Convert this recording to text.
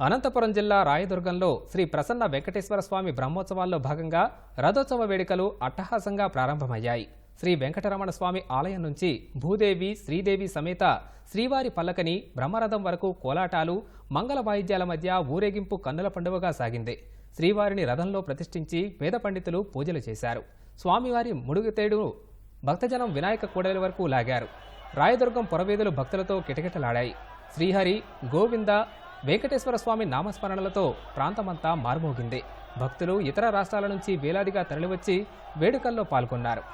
అనంతపురం జిల్లా రాయదుర్గంలో శ్రీ ప్రసన్న వెంకటేశ్వర స్వామి బ్రహ్మోత్సవాల్లో భాగంగా రథోత్సవ వేడుకలు అట్టహాసంగా ప్రారంభమయ్యాయి. శ్రీ వెంకటరమణ స్వామి ఆలయం నుంచి భూదేవి శ్రీదేవి సమేత శ్రీవారి పల్లకని బ్రహ్మరథం వరకు కోలాటాలు మంగళ వాయిద్యాల మధ్య ఊరేగింపు కన్నుల పండుగగా సాగింది. శ్రీవారిని రథంలో ప్రతిష్ఠించి వేద పండితులు పూజలు చేశారు. స్వామివారి ముడుగుతేడు భక్తజనం వినాయక కూడలి వరకు లాగారు. రాయదుర్గం పొరవేదులు భక్తులతో కిటకిటలాడాయి. శ్రీహరి గోవింద వెంకటేశ్వర స్వామి నామస్మరణలతో ప్రాంతమంతా మార్మోగింది. భక్తులు ఇతర రాష్ట్రాల నుంచి వేలాదిగా తరలివచ్చి వేడుకల్లో పాల్గొన్నారు.